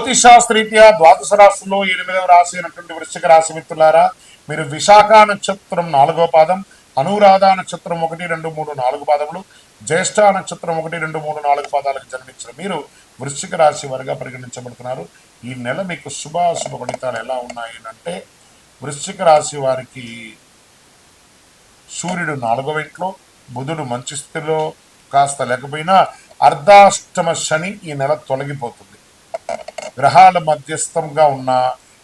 జ్యోతిశాస్త్రీత్యా ద్వాదశ రాశిలో ఎనిమిదవ రాశి అయినటువంటి వృశ్చిక రాశి మిత్రులారా మీరు విశాఖ నక్షత్రం నాలుగో పాదం అనురాధ నక్షత్రం ఒకటి రెండు మూడు నాలుగు పాదములు జ్యేష్ఠ నక్షత్రం ఒకటి రెండు మూడు నాలుగు పాదాలకు జన్మించిన మీరు వృశ్చిక రాశి వారిగా పరిగణించబడుతున్నారు. ఈ నెల మీకు శుభాశుభ ఫలితాలు ఎలా ఉన్నాయి అంటే వృశ్చిక రాశి వారికి సూర్యుడు నాలుగవ ఇంట్లో బుధుడు మంచి స్థితిలో కాస్త లేకపోయినా అర్ధాష్టమ శని ఈ నెల తొలగిపోతుంది. గ్రహాల మధ్యస్థంగా ఉన్న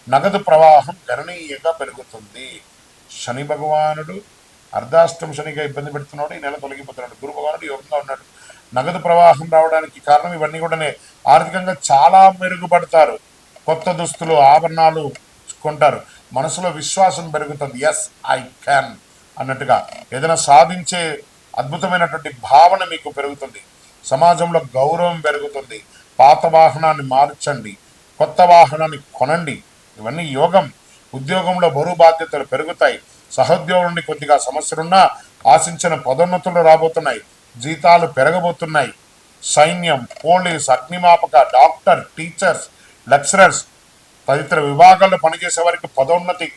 నగదు ప్రవాహం గణనీయంగా పెరుగుతుంది. శని భగవానుడు అర్ధాష్టం శనిగా ఇబ్బంది పెడుతున్నాడు ఈ నెల తొలగిపోతున్నాడు. గురు భగవానుడు యోగంగా ఉన్నాడు. నగదు ప్రవాహం రావడానికి కారణం ఇవన్నీ కూడానే. ఆర్థికంగా చాలా మెరుగుపడతారు. కొత్త దుస్తులు ఆభరణాలు కొంటారు. మనసులో విశ్వాసం పెరుగుతుంది. ఎస్ ఐ క్యాన్ అన్నట్టుగా. ఏదైనా సాధించే అద్భుతమైనటువంటి భావన మీకు పెరుగుతుంది. సమాజంలో గౌరవం పెరుగుతుంది. పాత వాహనాన్ని మార్చండి కొత్త వాహనాన్ని కొనండి. ఇవన్నీ యోగం. ఉద్యోగంలో బరువు బాధ్యతలు పెరుగుతాయి. సహోద్యోగం నుండి కొద్దిగా సమస్యలున్నా ఆశించిన పదోన్నతులు రాబోతున్నాయి. జీతాలు పెరగబోతున్నాయి. సైన్యం పోలీస్ అగ్నిమాపక డాక్టర్ టీచర్స్ లెక్చరర్స్ తదితర విభాగాల్లో పనిచేసే వారికి పదోన్నతి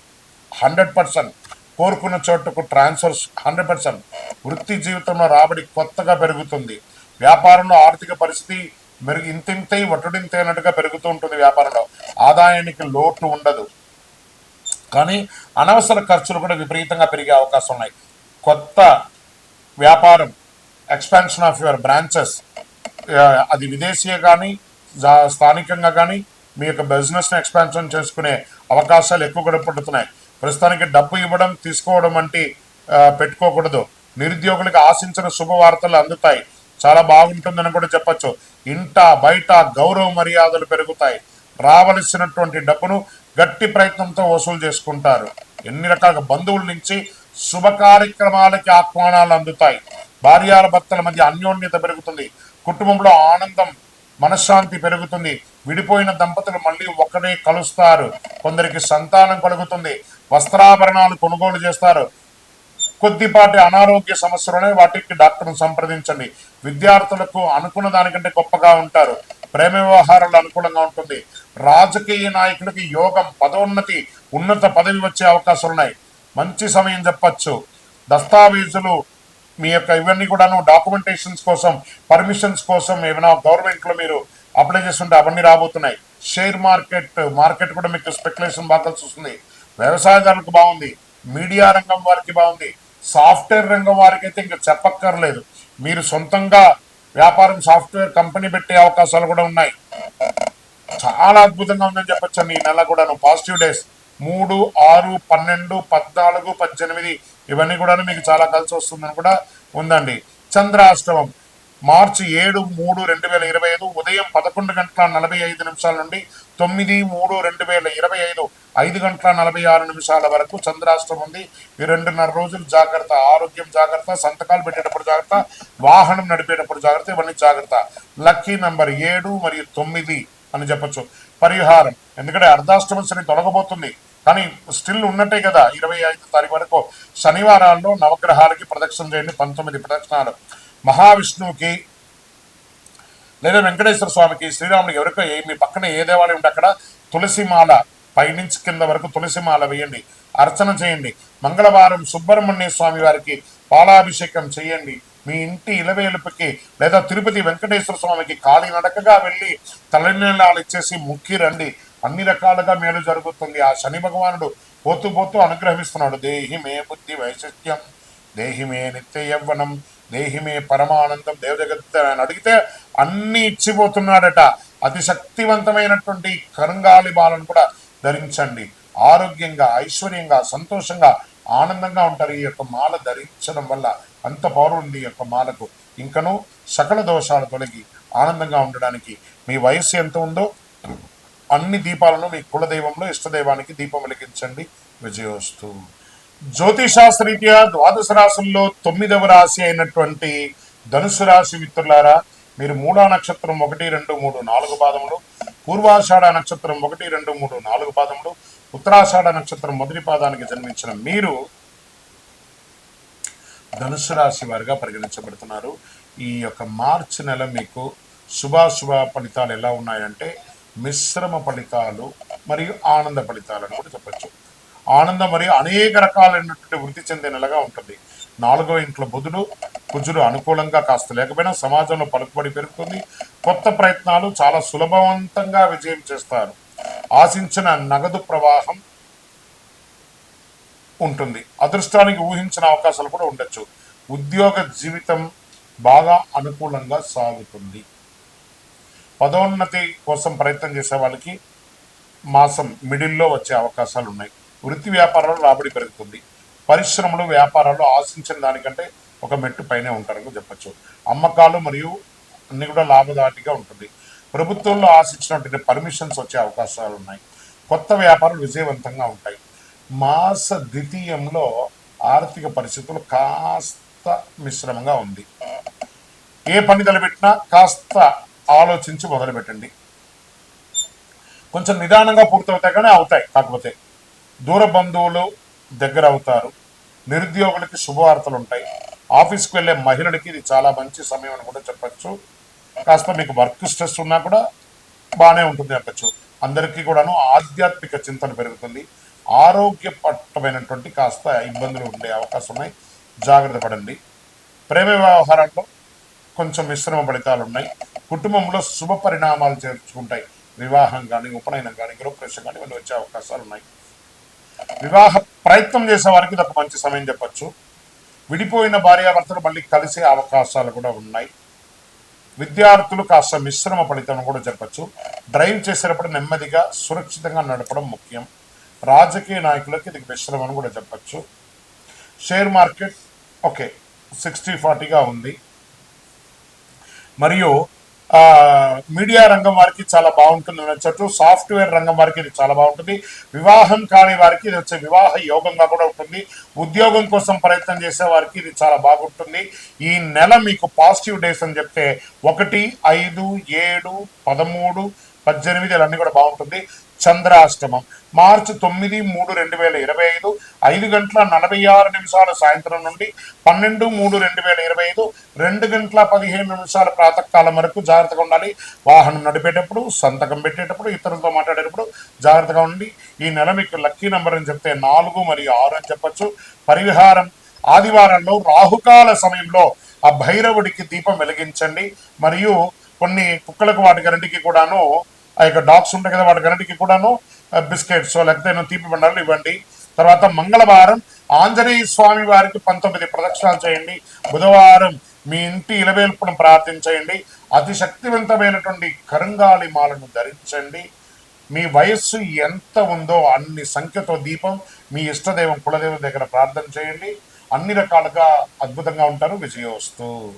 హండ్రెడ్ పర్సెంట్. కోరుకున్న చోటుకు ట్రాన్స్ఫర్స్ హండ్రెడ్ పర్సెంట్. వృత్తి జీవితంలో రాబడి కొత్తగా పెరుగుతుంది. వ్యాపారంలో ఆర్థిక పరిస్థితి మెరుగు ఇంతింతై వటుడింతై అన్నట్టుగా పెరుగుతూ ఉంటుంది వ్యాపారంలో. ఆదాయానికి లోటు ఉండదు. కానీ అనవసర ఖర్చులు కూడా విపరీతంగా పెరిగే అవకాశం ఉన్నాయి. కొత్త వ్యాపారం ఎక్స్పాన్షన్ ఆఫ్ యువర్ బ్రాంచెస్ అది విదేశీయ కానీ స్థానికంగా కానీ మీ యొక్క బిజినెస్ని ఎక్స్పాన్షన్ చేసుకునే అవకాశాలు ఎక్కువ కూడా పడుతున్నాయి. ప్రస్తుతానికి డబ్బు ఇవ్వడం తీసుకోవడం వంటి పెట్టుకోకూడదు. నిరుద్యోగులకు ఆశించిన శుభవార్తలు అందుతాయి. చాలా బాగుంటుందని కూడా చెప్పొచ్చు. ఇంట బయట గౌరవ మర్యాదలు పెరుగుతాయి. రావలసినటువంటి డబ్బును గట్టి ప్రయత్నంతో వసూలు చేసుకుంటారు. ఎన్ని రకాల బంధువుల నుంచి శుభ కార్యక్రమాలకి ఆహ్వానాలు అందుతాయి. భార్యాల భర్తల మధ్య అన్యోన్యత పెరుగుతుంది. కుటుంబంలో ఆనందం మనశ్శాంతి పెరుగుతుంది. విడిపోయిన దంపతులు మళ్ళీ ఒకరే కలుస్తారు. కొందరికి సంతానం కలుగుతుంది. వస్త్రాభరణాలు కొనుగోలు చేస్తారు. కొద్దిపాటి అనారోగ్య సమస్యలునే వాటికి డాక్టర్ను సంప్రదించండి. విద్యార్థులకు అనుకున్న దానికంటే గొప్పగా ఉంటారు. ప్రేమ వ్యవహారాలు అనుకూలంగా ఉంటుంది. రాజకీయ నాయకులకి యోగం పదోన్నతి ఉన్నత పదవి వచ్చే అవకాశాలు ఉన్నాయి మంచి సమయం చెప్పచ్చు. దస్తావేజులు మీ యొక్క ఇవన్నీ కూడాను డాక్యుమెంటేషన్స్ కోసం పర్మిషన్స్ కోసం ఏమైనా గవర్నమెంట్లో మీరు అప్లై చేస్తుంటే అవన్నీ రాబోతున్నాయి. షేర్ మార్కెట్ మార్కెట్ కూడా మీకు స్పెక్యులేషన్ బాగా చూస్తుంది. వస్తుంది వ్యవసాయదారులకు బాగుంది. మీడియా రంగం వారికి బాగుంది. సాఫ్ట్వేర్ రంగం వారికి అయితే ఇంకా చెప్పక్కర్లేదు. మీరు సొంతంగా వ్యాపారం సాఫ్ట్వేర్ కంపెనీ పెట్టే అవకాశాలు కూడా ఉన్నాయి. చాలా అద్భుతంగా ఉందని చెప్పొచ్చు ఈ నెల కూడాను. పాజిటివ్ డేస్ మూడు ఆరు పన్నెండు పద్నాలుగు పద్దెనిమిది ఇవన్నీ కూడా మీకు చాలా కలిసి వస్తుందని కూడా ఉందండి. చంద్రాష్టమం. మార్చి ఏడు మూడు రెండు వేల ఇరవై ఐదు ఉదయం పదకొండు గంటల నలభై ఐదు నిమిషాల నుండి తొమ్మిది మూడు రెండు వేల ఇరవై ఐదు ఐదు గంటల నలభై ఆరు నిమిషాల వరకు చంద్రాష్టం ఉంది. ఈ రెండున్నర రోజులు జాగ్రత్త ఆరోగ్యం జాగ్రత్త సంతకాలు పెట్టేటప్పుడు జాగ్రత్త వాహనం నడిపేటప్పుడు జాగ్రత్త ఇవన్నీ జాగ్రత్త. లక్కీ నెంబర్ ఏడు మరియు తొమ్మిది అని చెప్పొచ్చు. పరిహారం. ఎందుకంటే అర్ధాష్టమ శని తొలగబోతుంది. కానీ స్టిల్ ఉన్నట్టే కదా ఇరవై ఐదు తారీఖు వరకు. శనివారాల్లో నవగ్రహాలకి ప్రదక్షిణ చేయండి పంతొమ్మిది ప్రదక్షిణాలు. మహావిష్ణువుకి లేదా వెంకటేశ్వర స్వామికి శ్రీరాముడికి ఎవరికో మీ పక్కన ఏ దేవాలయం ఉంటే అక్కడ తులసిమాల పైనుంచి కింద వరకు తులసిమాల వేయండి. అర్చన చేయండి. మంగళవారం సుబ్రహ్మణ్య స్వామి వారికి పాలాభిషేకం చేయండి. మీ ఇంటి ఇలవేలుపుకి లేదా తిరుపతి వెంకటేశ్వర స్వామికి కాలినడకగా వెళ్ళి తలనీలాలు ఇచ్చేసి ముక్కి రండి. అన్ని రకాలుగా మేలు జరుగుతుంది. ఆ శని భగవానుడు పోతూ పోతూ అనుగ్రహిస్తున్నాడు. దేహిమే బుద్ధి వైశిష్ట్యం. దేహిమే నిత్య యవ్వనం దేహిమే పరమానందం దేవజగత్ అని అడిగితే అన్ని ఇచ్చిపోతున్నాడట. అతి శక్తివంతమైనటువంటి కరుంగాలి బాలను కూడా ధరించండి. ఆరోగ్యంగా ఐశ్వర్యంగా సంతోషంగా ఆనందంగా ఉంటారు. ఈ యొక్క మాల ధరించడం వల్ల అంత పౌరులు ఉంది ఈ యొక్క మాలకు. ఇంకను సకల దోషాలు తొలగి ఆనందంగా ఉండడానికి మీ వయస్సు ఎంత ఉందో అన్ని దీపాలను మీ కులదైవంలో ఇష్టదైవానికి దీపం వెలిగించండి. విజయోస్తు. జ్యోతిషాస్త్రీత్యా ద్వాదశ రాశుల్లో తొమ్మిదవ రాశి అయినటువంటి ధనుసు రాశి మిత్రులారా మీరు మూడా నక్షత్రం ఒకటి రెండు మూడు నాలుగు పాదములు పూర్వాషాఢ నక్షత్రం ఒకటి రెండు మూడు నాలుగు పాదములు ఉత్తరాషాఢ నక్షత్రం మొదటి పాదానికి జన్మించిన మీరు ధనుసు రాశి వారిగా పరిగణించబడుతున్నారు. ఈ యొక్క మార్చి నెల మీకు శుభాశుభ ఫలితాలు ఎలా ఉన్నాయంటే మిశ్రమ ఫలితాలు మరియు ఆనంద ఫలితాలు అని కూడా చెప్పచ్చు. ఆనందం మరియు అనేక రకాలైనటువంటి వృద్ధి చెందే నెలగా ఉంటుంది. నాలుగో ఇంట్లో బుధుడు కుజుడు అనుకూలంగా కాస్త లేకపోయినా సమాజంలో పలుకుబడి పెరుగుతుంది. కొత్త ప్రయత్నాలు చాలా సులభవంతంగా విజయం చేస్తారు. ఆశించిన నగదు ప్రవాహం ఉంటుంది. అదృష్టానికి ఊహించిన అవకాశాలు కూడా ఉండొచ్చు. ఉద్యోగ జీవితం బాగా అనుకూలంగా సాగుతుంది. పదోన్నతి కోసం ప్రయత్నం చేసే వాళ్ళకి మాసం మిడిల్లో వచ్చే అవకాశాలు ఉన్నాయి వృత్తి వ్యాపారాల్లో రాబడి పెరుగుతుంది. పరిశ్రమలు వ్యాపారాలు ఆశించిన దానికంటే ఒక మెట్టు పైనే ఉంటారని చెప్పచ్చు. అమ్మకాలు మరియు అన్ని కూడా లాభదాటిగా ఉంటుంది. ప్రభుత్వంలో ఆశించినటువంటి పర్మిషన్స్ వచ్చే అవకాశాలు ఉన్నాయి. కొత్త వ్యాపారాలు విజయవంతంగా ఉంటాయి. మాస ద్వితీయంలో ఆర్థిక పరిస్థితులు కాస్త మిశ్రమంగా ఉంది. ఏ పని తలపెట్టినా కాస్త ఆలోచించి మొదలుపెట్టండి. కొంచెం నిదానంగా పూర్తవుతాయి కానీ అవుతాయి కాకపోతే. దూర బంధువులు దగ్గర అవుతారు. నిరుద్యోగులకి శుభవార్తలు ఉంటాయి ఆఫీస్కి వెళ్ళే మహిళలకి ఇది చాలా మంచి సమయం అని కూడా చెప్పచ్చు. కాస్త మీకు వర్క్ స్ట్రెస్ ఉన్నా కూడా బాగానే ఉంటుంది చెప్పచ్చు అందరికీ కూడాను ఆధ్యాత్మిక చింతన పెరుగుతుంది. ఆరోగ్యపట్టమైనటువంటి కాస్త ఇబ్బందులు ఉండే అవకాశం ఉన్నాయి జాగ్రత్త పడండి. ప్రేమ వ్యవహారాల్లో కొంచెం మిశ్రమ ఫలితాలు ఉన్నాయి కుటుంబంలో శుభ పరిణామాలు చేర్చుకుంటాయి. వివాహం కానీ ఉపనయనం కానీ గృహప్రవేశం కానీ ఇవన్నీ వచ్చే అవకాశాలు ఉన్నాయి వివాహ ప్రయత్నం చేసే వారికి ఇది ఒక మంచి సమయం చెప్పచ్చు. విడిపోయిన భార్యాభర్తలు మళ్ళీ కలిసే అవకాశాలు కూడా ఉన్నాయి. విద్యార్థులు కాస్త మిశ్రమ ఫలితం కూడా చెప్పచ్చు. డ్రైవ్ చేసేటప్పుడు నెమ్మదిగా సురక్షితంగా నడపడం ముఖ్యం. రాజకీయ నాయకులకి ఇది మిశ్రమం అని కూడా చెప్పచ్చు. షేర్ మార్కెట్ ఓకే సిక్స్టీ ఫార్టీగా ఉంది. మరియు మీడియా రంగం వారికి చాలా బాగుంటుంది. అనొచ్చు సాఫ్ట్వేర్ రంగం వారికి ఇది చాలా బాగుంటుంది. వివాహం కాని వారికి ఇది వచ్చే వివాహ యోగంగా కూడా ఉంటుంది. ఉద్యోగం కోసం ప్రయత్నం చేసే వారికి ఇది చాలా బాగుంటుంది. ఈ నెల మీకు పాజిటివ్ డేస్ అని చెప్తే ఒకటి ఐదు ఏడు పదమూడు పద్దెనిమిది ఇవన్నీ కూడా బాగుంటుంది. చంద్రాష్టమం. మార్చి తొమ్మిది మూడు రెండు వేల ఇరవై ఐదు. ఐదు గంటల నలభై ఆరు నిమిషాల సాయంత్రం నుండి పన్నెండు మూడు రెండు వేల ఇరవై ఐదు. రెండు గంటల పదిహేను నిమిషాల ప్రాతకాలం వరకు జాగ్రత్తగా ఉండాలి. వాహనం నడిపేటప్పుడు సంతకం పెట్టేటప్పుడు ఇతరులతో మాట్లాడేటప్పుడు జాగ్రత్తగా ఉండి ఈ నెల మీకు లక్కీ నెంబర్ అని చెప్తే నాలుగు మరియు ఆరు అని చెప్పొచ్చు. పరిహారం. ఆదివారంలో రాహుకాల సమయంలో ఆ భైరవుడికి దీపం వెలిగించండి. మరియు కొన్ని కుక్కలకు వాటికి రెండుకి కూడాను ఆ యొక్క డాగ్స్ ఉంటాయి కదా వాటికన్నిటికీ కూడాను బిస్కెట్స్ లేకపోతే నేను తీపి బండాలు ఇవ్వండి. తర్వాత మంగళవారం ఆంజనేయ స్వామి వారికి పంతొమ్మిది ప్రదక్షిణాలు చేయండి. బుధవారం మీ ఇంటి ఇలవేల్పును ప్రార్థించేయండి. అతి శక్తివంతమైనటువంటి కరుంగాలి మాలను ధరించండి. మీ వయస్సు ఎంత ఉందో అన్ని సంఖ్యతో దీపం మీ ఇష్టదైవం కులదైవం దగ్గర ప్రార్థన చేయండి. అన్ని రకాలుగా అద్భుతంగా ఉంటారు. విజయోస్తు.